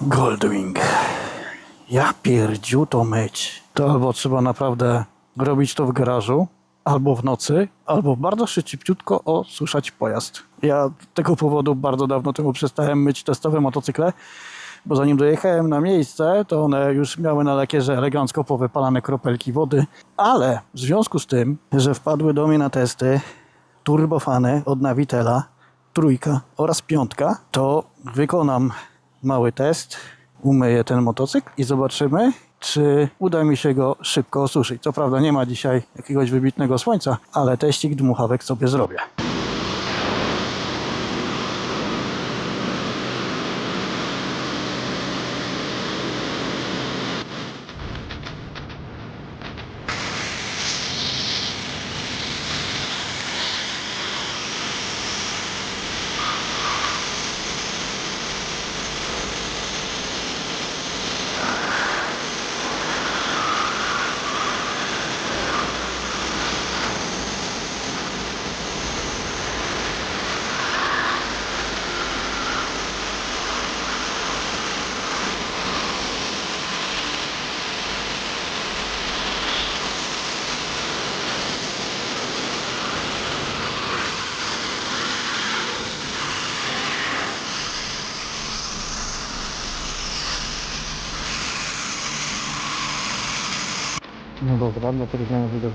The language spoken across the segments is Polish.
Goldwing. Ja pierdziu to myć. To albo trzeba naprawdę robić to w garażu, albo w nocy, albo bardzo szybciutko osłyszać pojazd. Ja tego powodu bardzo dawno temu przestałem myć testowe motocykle, bo zanim dojechałem na miejsce, to one już miały na lakierze elegancko powypalane kropelki wody, ale w związku z tym, że wpadły do mnie na testy turbofany od Navitela, trójka oraz piątka, to wykonam mały test, umyję ten motocykl i zobaczymy, czy uda mi się go szybko osuszyć. Co prawda nie ma dzisiaj jakiegoś wybitnego słońca, ale teścik dmuchawek sobie zrobię. Ну, добра, до признания, до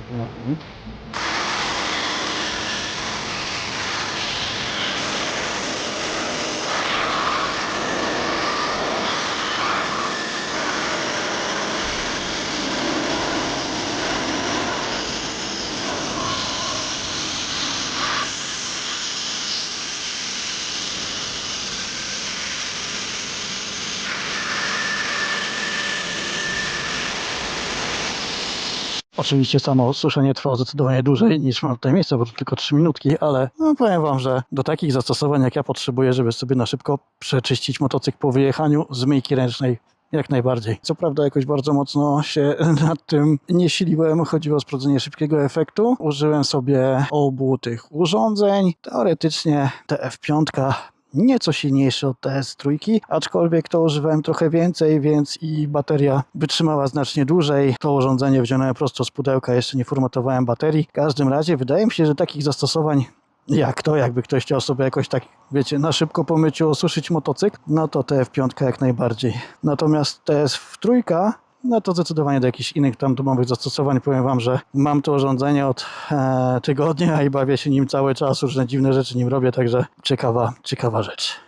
Oczywiście samo suszenie trwało zdecydowanie dłużej niż mam tutaj miejsce, bo to tylko 3 minutki, ale no, powiem Wam, że do takich zastosowań jak ja potrzebuję, żeby sobie na szybko przeczyścić motocykl po wyjechaniu z myjki ręcznej, jak najbardziej. Co prawda jakoś bardzo mocno się nad tym nie siliłem, chodziło o sprawdzenie szybkiego efektu. Użyłem sobie obu tych urządzeń. Teoretycznie TF5 nieco silniejszy od TS3, aczkolwiek to używałem trochę więcej, więc i bateria wytrzymała znacznie dłużej. To urządzenie wziąłem prosto z pudełka, jeszcze nie formatowałem baterii. W każdym razie wydaje mi się, że takich zastosowań jak to, jakby ktoś chciał sobie jakoś tak, wiecie, na szybko po myciu osuszyć motocykl, no to TF5 jak najbardziej. Natomiast TS3 no to zdecydowanie do jakichś innych tam domowych zastosowań. Powiem Wam, że mam to urządzenie od e, tygodnia i bawię się nim cały czas, różne dziwne rzeczy nim robię, także ciekawa, ciekawa rzecz.